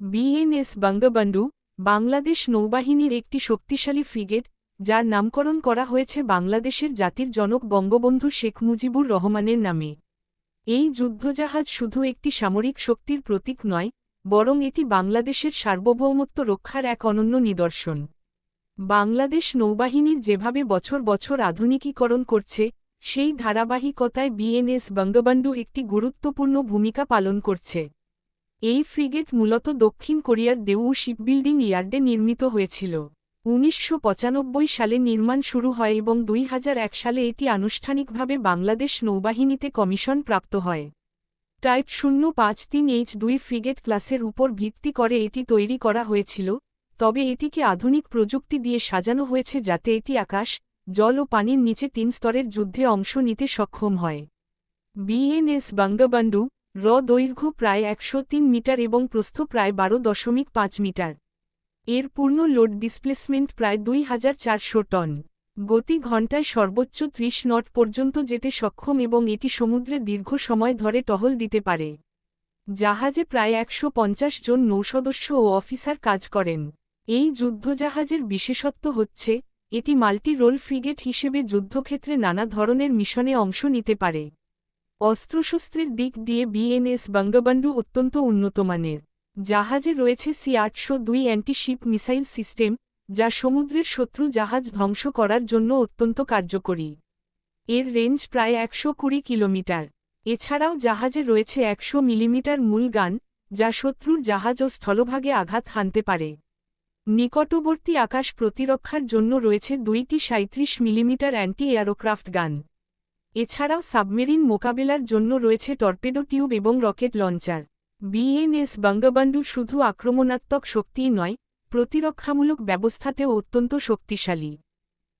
BNS Bangabandhu Bangladesh নৌবাহিনীর একটি শক্তিশালী ফ্রিগেট যার নামকরণ করা হয়েছে বাংলাদেশের জাতির জনক বঙ্গবন্ধু শেখ মুজিবুর রহমানের নামে। এই যুদ্ধজাহাজ শুধু একটি সামরিক শক্তির প্রতীক নয়, বরং এটি বাংলাদেশের সার্বভৌমত্ব রক্ষার এক অনন্য নিদর্শন। বাংলাদেশ নৌবাহিনীর যেভাবে বছর বছর আধুনিকীকরণ করছে, সেই ধারাবাহিকতায় বিএনএস বঙ্গবন্ধু একটি গুরুত্বপূর্ণ ভূমিকা পালন করছে। এই ফ্রিগেট মূলত দক্ষিণ কোরিয়ার দেউ শিপবিল্ডিং ইয়ার্ডে নির্মিত হয়েছিল। উনিশশো পঁচানব্বই সালে নির্মাণ শুরু হয় এবং দুই হাজার এক সালে এটি আনুষ্ঠানিকভাবে বাংলাদেশ নৌবাহিনীতে কমিশন প্রাপ্ত হয়। টাইপ শূন্য পাঁচ তিন এইচ দুই ফ্রিগেট ক্লাসের উপর ভিত্তি করে এটি তৈরি করা হয়েছিল, তবে এটিকে আধুনিক প্রযুক্তি দিয়ে সাজানো হয়েছে যাতে এটি আকাশ, জল ও পানির নিচে তিন স্তরের যুদ্ধে অংশ নিতে সক্ষম হয়। বিএনএস বঙ্গবন্ধু র দৈর্ঘ্য প্রায় একশো তিন মিটার এবং প্রস্থ প্রায় বারো দশমিক পাঁচ মিটার। এর পূর্ণ লোড ডিসপ্লেসমেন্ট প্রায় দুই হাজার চারশো টন। গতি ঘণ্টায় সর্বোচ্চ ত্রিশ নট পর্যন্ত যেতে সক্ষম এবং এটি সমুদ্রে দীর্ঘ সময় ধরে টহল দিতে পারে। জাহাজে প্রায় একশো পঞ্চাশ জন নৌসদস্য ও অফিসার কাজ করেন। এই যুদ্ধজাহাজের বিশেষত্ব হচ্ছে, এটি মাল্টি রোল ফ্রিগেট হিসেবে যুদ্ধক্ষেত্রে নানা ধরনের মিশনে অংশ নিতে পারে। অস্ত্রশস্ত্রের দিক দিয়ে বিএনএস বঙ্গবন্ধু অত্যন্ত উন্নতমানের। জাহাজে রয়েছে সি আটশো দুই অ্যান্টিশিপ মিসাইল সিস্টেম, যা সমুদ্রের শত্রু জাহাজ ধ্বংস করার জন্য অত্যন্ত কার্যকরী। এর রেঞ্জ প্রায় একশো কুড়ি কিলোমিটার। এছাড়াও জাহাজে রয়েছে একশো মিলিমিটার মূল গান, যা শত্রুর জাহাজ ও স্থলভাগে আঘাত হানতে পারে। নিকটবর্তী আকাশ প্রতিরক্ষার জন্য রয়েছে দুইটি সাঁত্রিশ মিলিমিটার অ্যান্টি এয়ারোক্রাফট গান। এছাড়াও সাবমেরিন মোকাবেলার জন্য রয়েছে টর্পেডো টিউব এবং রকেট লঞ্চার। বিএনএস বঙ্গবন্ধু শুধু আক্রমণাত্মক শক্তিই নয়, প্রতিরক্ষামূলক ব্যবস্থাতেও অত্যন্ত শক্তিশালী।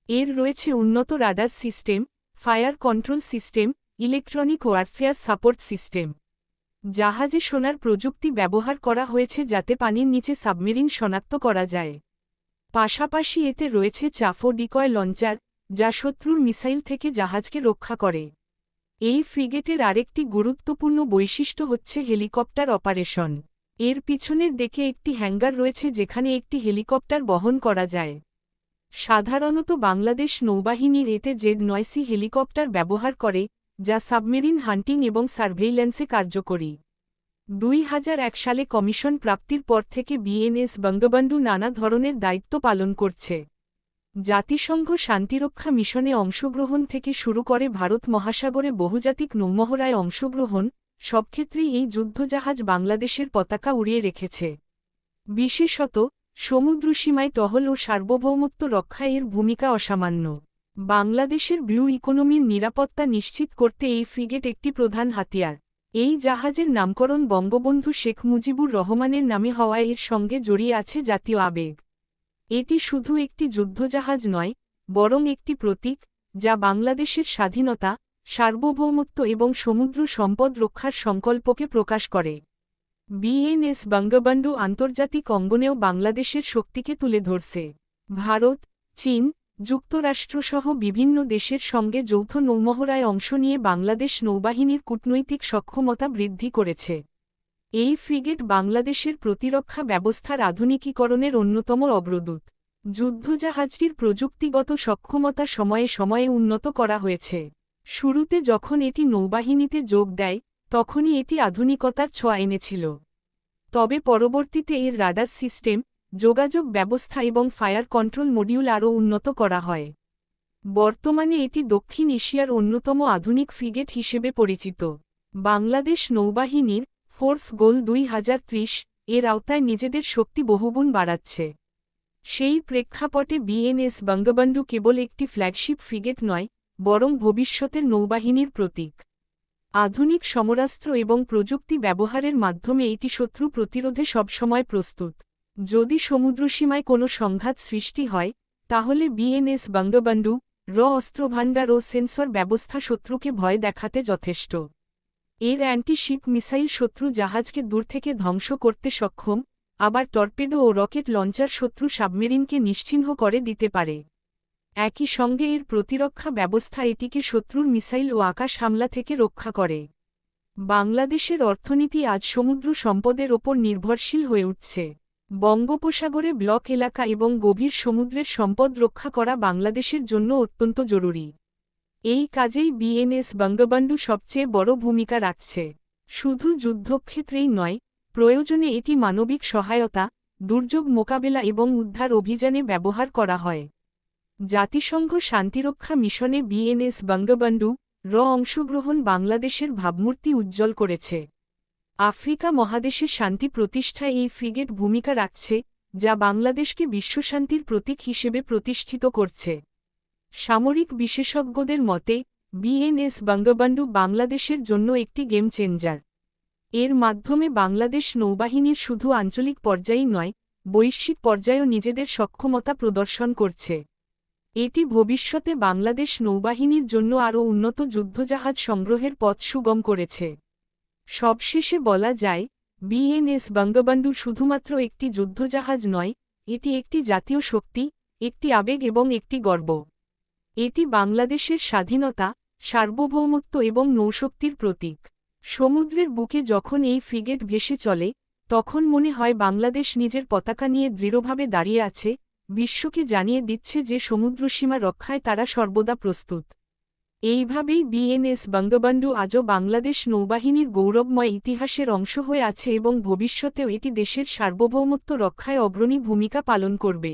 এর রয়েছে উন্নত radar system, fire control system, electronic warfare support system. জাহাজে সোনার প্রযুক্তি ব্যবহার করা হয়েছে যাতে পানির নিচে সাবমেরিন শনাক্ত করা যায়। পাশাপাশি এতে রয়েছে চাফো ডিকয় লঞ্চার যা শত্রুর মিসাইল থেকে জাহাজকে রক্ষা করে। এই ফ্রিগেটের আরেকটি গুরুত্বপূর্ণ বৈশিষ্ট্য হচ্ছে হেলিকপ্টার অপারেশন। এর পিছনের দিকে একটি হ্যাঙ্গার রয়েছে যেখানে একটি হেলিকপ্টার বহন করা যায়। সাধারণত বাংলাদেশ নৌবাহিনীর এতে জেড নয়সি হেলিকপ্টার ব্যবহার করে, যা সাবমেরিন হান্টিং এবং সার্ভেইল্যান্সে কার্যকরী। দুই হাজার এক সালে কমিশন প্রাপ্তির পর থেকে বিএনএস বঙ্গবন্ধু নানা ধরনের দায়িত্ব পালন করছে। জাতিসংঘ শান্তিরক্ষা মিশনে অংশগ্রহণ থেকে শুরু করে ভারত মহাসাগরে বহুজাতিক নৌমহড়ায় অংশগ্রহণ, সব ক্ষেত্রেই এই যুদ্ধজাহাজ বাংলাদেশের পতাকা উড়িয়ে রেখেছে। বিশেষত, সমুদ্রসীমায় টহল ও সার্বভৌমত্ব রক্ষায় এর ভূমিকা অসামান্য। বাংলাদেশের ব্লু ইকোনমির নিরাপত্তা নিশ্চিত করতে এই ফ্রিগেট একটি প্রধান হাতিয়ার। এই জাহাজের নামকরণ বঙ্গবন্ধু শেখ মুজিবুর রহমানের নামে হওয়ায় এর সঙ্গে জড়িয়ে আছে জাতীয় আবেগ। এটি শুধু একটি যুদ্ধজাহাজ নয়, বরং একটি প্রতীক, যা বাংলাদেশের স্বাধীনতা, সার্বভৌমত্ব এবং সমুদ্র সম্পদ রক্ষার সংকল্পকে প্রকাশ করে। বিএনএস বঙ্গবন্ধু আন্তর্জাতিক অঙ্গনেও বাংলাদেশের শক্তিকে তুলে ধরছে। ভারত, চীন যুক্তরাষ্ট্রসহ বিভিন্ন দেশের সঙ্গে যৌথ নৌমহড়ায় অংশ নিয়ে বাংলাদেশ নৌবাহিনীর কূটনৈতিক সক্ষমতা বৃদ্ধি করেছে। এই ফ্রিগেট বাংলাদেশের প্রতিরক্ষা ব্যবস্থার আধুনিকীকরণের অন্যতম অগ্রদূত। যুদ্ধজাহাজটির প্রযুক্তিগত সক্ষমতা সময়ে সময়ে উন্নত করা হয়েছে। শুরুতে যখন এটি নৌবাহিনীতে যোগ দেয়, তখনই এটি আধুনিকতার ছোঁয়া এনেছিল। তবে পরবর্তীতে এর রাডার সিস্টেম, যোগাযোগ ব্যবস্থা এবং ফায়ার কন্ট্রোল মডিউল আরও উন্নত করা হয়। বর্তমানে এটি দক্ষিণ এশিয়ার অন্যতম আধুনিক ফ্রিগেট হিসেবে পরিচিত। বাংলাদেশ নৌবাহিনীর ফোর্স গোল দুই হাজার ত্রিশ এর আওতায় নিজেদের শক্তি বহুগুণ বাড়াচ্ছে। সেই প্রেক্ষাপটে বিএনএস বঙ্গবন্ধু কেবল একটি ফ্ল্যাগশিপ ফ্রিগেট নয়, বরং ভবিষ্যতের নৌবাহিনীর প্রতীক। আধুনিক সমরাস্ত্র এবং প্রযুক্তি ব্যবহারের মাধ্যমে এটি শত্রু প্রতিরোধে সবসময় প্রস্তুত। যদি সমুদ্রসীমায় কোনো সংঘাত সৃষ্টি হয়, তাহলে বিএনএস বঙ্গবন্ধু, র অস্ত্রভাণ্ডার ও সেন্সর ব্যবস্থা শত্রুকে ভয় দেখাতে যথেষ্ট। এর অ্যান্টিশিপ মিসাইল শত্রু জাহাজকে দূর থেকে ধ্বংস করতে সক্ষম, আবার টর্পেডো ও রকেট লঞ্চার শত্রু সাবমেরিনকে নিশ্চিহ্ন করে দিতে পারে। একই সঙ্গে এর প্রতিরক্ষা ব্যবস্থা এটিকে শত্রুর মিসাইল ও আকাশ হামলা থেকে রক্ষা করে। বাংলাদেশের অর্থনীতি আজ সমুদ্র সম্পদের ওপর নির্ভরশীল হয়ে উঠছে। বঙ্গোপসাগরে ব্লক এলাকা এবং গভীর সমুদ্রের সম্পদ রক্ষা করা বাংলাদেশের জন্য অত্যন্ত জরুরি। এই কাজেই বিএনএস বঙ্গবন্ধু সবচেয়ে বড় ভূমিকা রাখছে। শুধু যুদ্ধক্ষেত্রেই নয়, প্রয়োজনে এটি মানবিক সহায়তা, দুর্যোগ মোকাবেলা এবং উদ্ধার অভিযানে ব্যবহার করা হয়। জাতিসংঘ শান্তিরক্ষা মিশনে বিএনএস বঙ্গবন্ধু র অংশগ্রহণ বাংলাদেশের ভাবমূর্তি উজ্জ্বল করেছে। আফ্রিকা মহাদেশে শান্তি প্রতিষ্ঠায় এই ফ্রিগেট ভূমিকা রাখছে, যা বাংলাদেশকে বিশ্বশান্তির প্রতীক হিসেবে প্রতিষ্ঠিত করছে। সামরিক বিশেষজ্ঞদের মতে, বিএনএস বঙ্গবন্ধু বাংলাদেশের জন্য একটি গেম চেঞ্জার। এর মাধ্যমে বাংলাদেশ নৌবাহিনীর শুধু আঞ্চলিক পর্যায়েই নয়, বৈশ্বিক পর্যায়েও নিজেদের সক্ষমতা প্রদর্শন করছে। এটি ভবিষ্যতে বাংলাদেশ নৌবাহিনীর জন্য আরও উন্নত যুদ্ধজাহাজ সংগ্রহের পথ সুগম করেছে। সবশেষে বলা যায়, বিএনএস বঙ্গবন্ধু শুধুমাত্র একটি যুদ্ধজাহাজ নয়, এটি একটি জাতীয় শক্তি, একটি আবেগ এবং একটি গর্ব। এটি বাংলাদেশের স্বাধীনতা, সার্বভৌমত্ব এবং নৌশক্তির প্রতীক। সমুদ্রের বুকে যখন এই ফ্রিগেট ভেসে চলে, তখন মনে হয় বাংলাদেশ নিজের পতাকা নিয়ে দৃঢ়ভাবে দাঁড়িয়ে আছে, বিশ্বকে জানিয়ে দিচ্ছে যে সমুদ্রসীমা রক্ষায় তারা সর্বদা প্রস্তুত। এইভাবেই বিএনএস বঙ্গবন্ধু আজও বাংলাদেশ নৌবাহিনীর গৌরবময় ইতিহাসের অংশ হয়ে আছে এবং ভবিষ্যতেও এটি দেশের সার্বভৌমত্ব রক্ষায় অগ্রণী ভূমিকা পালন করবে।